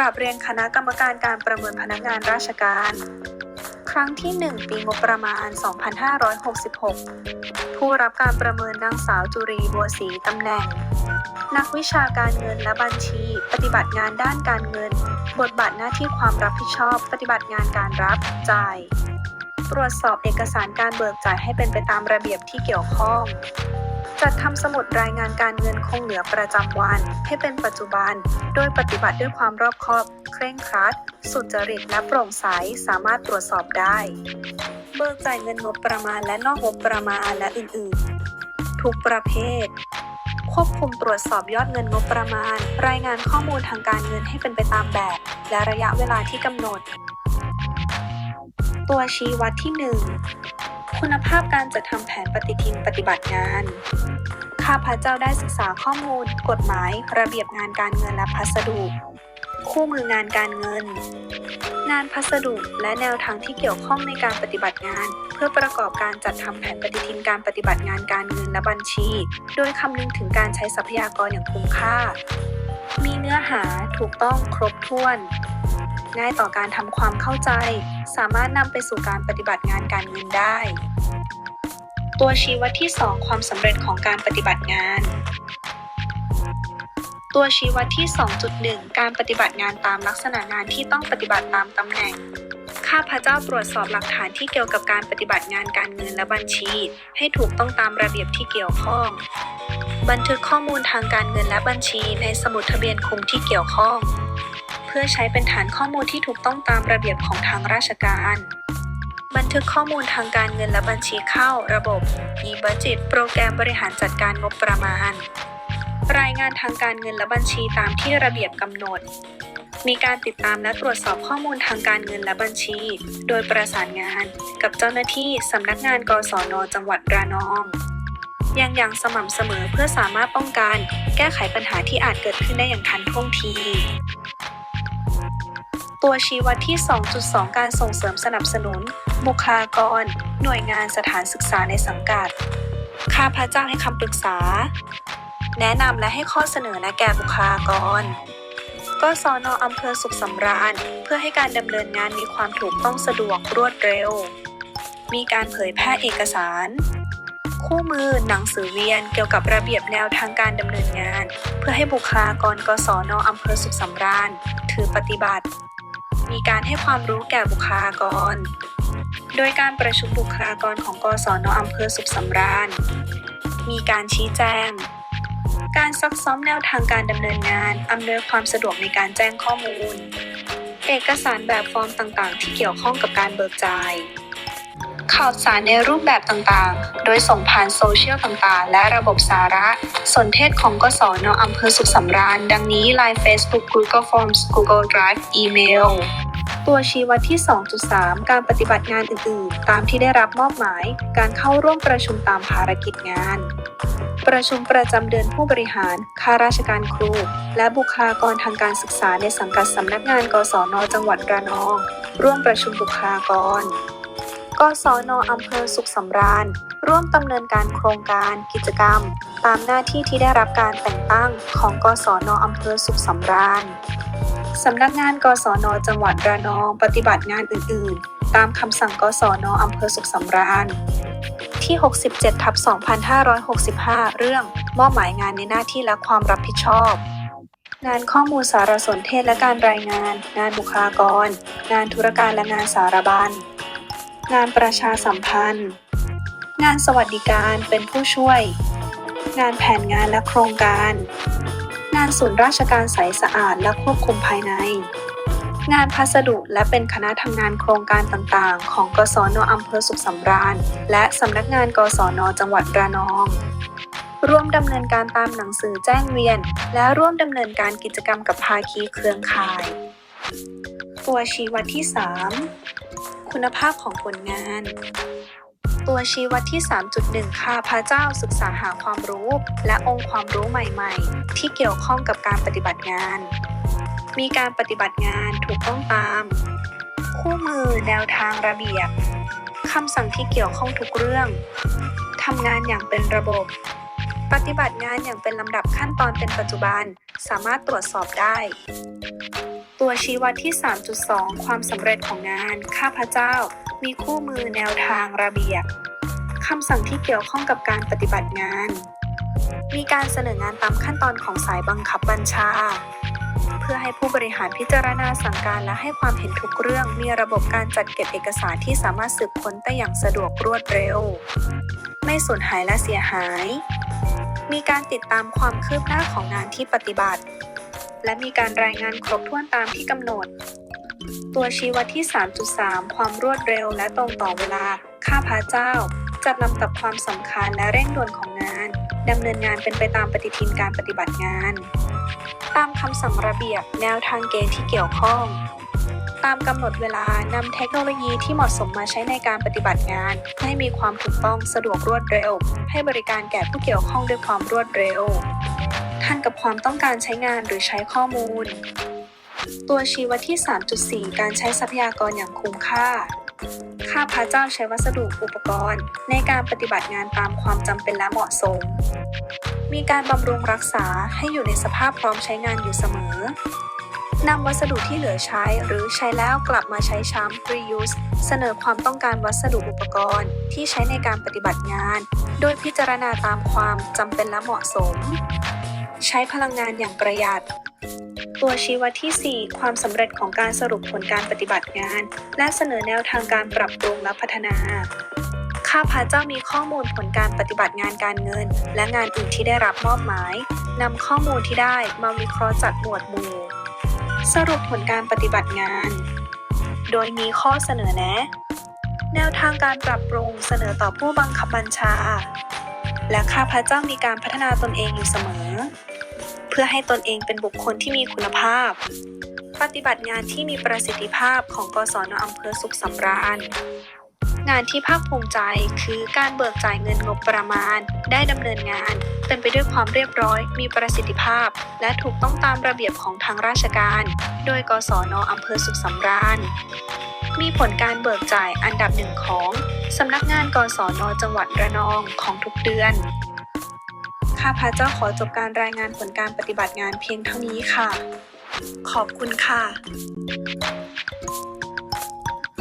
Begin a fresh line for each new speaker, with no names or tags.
ราบเรียนคณะกรรมการการประเมินพนักงานราชการ ครั้งที่ 1 ปีงบประมาณ 2566 ผู้รับการประเมินนางสาวจุรีบัวศรีตำแหน่ง นักวิชาการเงินและบัญชี ปฏิบัติงานด้านการเงิน บทบาทหน้าที่ความรับผิดชอบ ปฏิบัติงานการรับจ่ายตรวจสอบเอกสารการเบิกจ่ายให้เป็นไปตามระเบียบที่เกี่ยวข้อง จัดทำสมุดรายงานการเงินคงเหลือประจำวัน ให้เป็นปัจจุบัน โดยปฏิบัติด้วยความรอบคอบ เคร่งครัด สุจริตและโปร่งใสสามารถตรวจสอบได้ เบิกจ่ายเงินงบประมาณและนอกงบประมาณและอื่นๆ ทุกประเภท ควบคุมตรวจสอบยอดเงินงบประมาณ รายงานข้อมูลทางการเงินให้เป็นไปตามแบบ และระยะเวลาที่กำหนด ตัวชี้วัดที่ 1 คุณภาพการจัดทำแผนปฏิทินปฏิบัติงาน ข้าพเจ้าได้ศึกษาข้อมูล กฎหมาย ระเบียบงานการเงินและพัสดุ คู่มืองานการเงิน งานพัสดุและแนวทางที่เกี่ยวข้องในการปฏิบัติงาน เพื่อประกอบการจัดทำแผนปฏิทินการปฏิบัติงานการเงินและบัญชี โดยคำนึงถึงการใช้ทรัพยากรอย่างคุ้มค่า มีเนื้อหาถูกต้องครบถ้วนง่ายต่อการทำความเข้าใจ สามารถนำไปสู่การปฏิบัติงานการเงินได้ ตัวชี้วัดที่ 2 ความสำเร็จของการปฏิบัติงาน ตัวชี้วัดที่ 2.1 การปฏิบัติงานตามลักษณะงานที่ต้องปฏิบัติตามตำแหน่ง ข้าพเจ้าตรวจสอบหลักฐานที่เกี่ยวกับการปฏิบัติงานการเงินและบัญชี ให้ถูกต้องตามระเบียบที่เกี่ยวข้อง บันทึกข้อมูลทางการเงินและบัญชีในสมุดทะเบียนคุมที่เกี่ยวข้อง เพื่อใช้เป็นฐานข้อมูลที่ถูกต้องตามระเบียบของทางราชการ บันทึกข้อมูลทางการเงินและบัญชีเข้า ระบบ e-budget โปรแกรมบริหารจัดการงบประมาณ รายงานทางการเงินและบัญชีตามที่ระเบียบกำหนด มีการติดตามและตรวจสอบข้อมูลทางการเงินและบัญชี โดยประสานงาน กับเจ้าหน้าที่สำนักงานกศนจังหวัดระนองอย่างอย่างสม่ำเสมอเพื่อสามารถป้องกัน แก้ไขปัญหาที่อาจเกิดขึ้นได้อย่างทันท่วงที ตัวชี้วัดที่ 2.2 การส่งเสริมสนับสนุน บุคลากร หน่วยงานสถานศึกษาในสังกัดข้าพเจ้างให้คำปรึกษา แนะนำและให้ข้อเสนอแนะแก่บุคลากรกศนอำเภอสุขสำราญ เพื่อให้การดำเนินงานมีความถูกต้องสะดวกรวดเร็ว มีการเผยแพร่เอกสาร คู่มือหนังสือเวียนเกี่ยวกับระเบียบแนวทางการดำเนินงาน เพื่อให้บุคลากรกศนอำเภอสุขสำราญ ถือปฏิบัติ มีการให้ความรู้แก่บุคลากร โดยการประชุมบุคลากรของกศนอำเภอสุขสำราญ มีการชี้แจง การซักซ้อมแนวทางการดำเนินงาน อำนวยความสะดวกในการแจ้งข้อมูล เอกสารแบบฟอร์มต่างๆ ที่เกี่ยวข้องกับการเบิกจ่าย ข่าวสารในรูปแบบต่างๆ โดยส่งผ่านโซเชียลต่างๆ และระบบสาระ สนเทศของกศนอำเภอสุขสำราญ ดังนี้ Line Facebook Google Forms Google Drive อีเมลตัวชี้วัดที่ 2.3 การปฏิบัติงานอื่น ๆ ตามที่ได้รับมอบหมาย การเข้าร่วมประชุมตามภารกิจงาน ประชุมประจำเดือนผู้บริหาร ข้าราชการครู และบุคลากรทางการศึกษาในสังกัดสำนักงาน กศน จังหวัดระนอง ร่วมประชุมบุคลากร กศนอำเภอสุขสำราญ ร่วมดำเนินการโครงการกิจกรรม ตามหน้าที่ที่ได้รับการแต่งตั้งของกศนอำเภอสุขสำราญสำนักงานกศนจังหวัดระนองปฏิบัติงานอื่น ๆ ตามคำสั่งกศนอำเภอสุขสำราญ ที่ 67ทับ2565 เรื่องมอบหมายงานในหน้าที่และความรับผิดชอบ งานข้อมูลสารสนเทศและการรายงาน งานบุคลากร งานธุรการและงานสารบัญ งานประชาสัมพันธ์ งานสวัสดิการเป็นผู้ช่วย งานแผนงานและโครงการ งานศูนย์ราชการใสสะอาดและควบคุมภายใน งานพัสดุและเป็นคณะทำงานโครงการต่างๆ ของกศนอำเภอสุขสำราญ และสำนักงานกศนจังหวัดระนองร่วมดำเนินการตามหนังสือแจ้งเวียน และร่วมดำเนินการกิจกรรมกับภาคีเครือข่าย ตัวชี้วัดที่ 3 คุณภาพของผลงาน ตัวชี้วัดที่ 3.1ข้าพระเจ้าศึกษาหาความรู้ และองค์ความรู้ใหม่ๆ ที่เกี่ยวข้องกับการปฏิบัติงาน มีการปฏิบัติงานถูกต้องตาม คู่มือแนวทางระเบียบคำสั่งที่เกี่ยวข้องทุกเรื่องทำงานอย่างเป็นระบบ ปฏิบัติงานอย่างเป็นลำดับ ขั้นขั้นตอนเป็นปัจจุบัน สามารถตรวจสอบได้ ตัวชี้วัดที่ 3.2 ความสำเร็จของงาน ข้าพเจ้า มีคู่มือแนวทางระเบียบคำสั่งที่เกี่ยวข้องกับการปฏิบัติงาน มีการเสนองานตามขั้นตอนของสายบังคับบัญชา เพื่อให้ผู้บริหารพิจารณาสั่งการและให้ความเห็นทุกเรื่อง มีระบบการจัดเก็บเอกสารที่สามารถสืบค้นได้อย่างสะดวกรวดเร็ว ไม่สูญหายและเสียหาย มีการติดตามความคืบหน้าของงานที่ปฏิบัติ และมีการรายงานครบถ้วนตามที่กำหนด ตัวชี้วัดที่ 3.3 ความรวดเร็วและตรงต่อเวลาข้าพระเจ้า จัดลำดับความสำคัญและเร่งด่วนของงานดำเนินงานเป็นไปตามปฏิทินการปฏิบัติงาน ตามคำสั่งระเบียบแนวทางเกณฑ์ที่เกี่ยวข้อง ตามกำหนดเวลานำเทคโนโลยีที่เหมาะสมมาใช้ในการปฏิบัติงาน ให้มีความถูกต้องสะดวกรวดเร็ว ให้บริการแก่ผู้เกี่ยวข้องด้วยความรวดเร็ว ทันกับความต้องการใช้งานหรือใช้ข้อมูล ตัวชี้วัดที่ 3.4 การใช้ทรัพยากรอย่างคุ้มค่าข้าพระเจ้าใช้วัสดุอุปกรณ์ ในการปฏิบัติงานตามความจำเป็นและเหมาะสม มีการบำรุงรักษาให้อยู่ในสภาพพร้อมใช้งานอยู่เสมอ นำวัสดุที่เหลือใช้ หรือใช้แล้วกลับมาใช้ซ้ำ reuse เสนอความต้องการวัสดุอุปกรณ์ ที่ใช้ในการปฏิบัติงาน โดยพิจารณาตามความจำเป็นและเหมาะสม ใช้พลังงานอย่างประหยัด ตัวชี้วัดที่ 4 ความสำเร็จของการสรุปผลการปฏิบัติงาน และเสนอแนวทางการปรับปรุงและพัฒนาข้าพเจ้ามีข้อมูลผลการปฏิบัติงานการเงิน และงานอื่นที่ได้รับมอบหมายนำข้อมูลที่ได้มาวิเคราะห์จัดหมวดหมู่ สรุปผลการปฏิบัติงาน โดยมีข้อเสนอแนะ แนวทางการปรับปรุงเสนอต่อผู้บังคับบัญชา และข้าพเจ้ามีการพัฒนาตนเองอยู่เสมอ เพื่อให้ตนเองเป็นบุคคลที่มีคุณภาพ ปฏิบัติงานที่มีประสิทธิภาพของกศนอำเภอสุขสำราญ งานที่ภาคภูมิใจคือการเบิกจ่ายเงินงบประมาณ ได้ดำเนินงานเป็นไปด้วยความเรียบร้อย มีประสิทธิภาพ และถูกต้องตามระเบียบของทางราชการ โดยกศนอำเภอสุขสำราญ มีผลการเบิกจ่ายอันดับหนึ่งของสำนักงานกศนจังหวัดระนองของทุกเดือนข้าพเจ้าขอจบการรายงานผลการปฏิบัติงานเพียงเท่านี้ค่ะ ขอบคุณค่ะ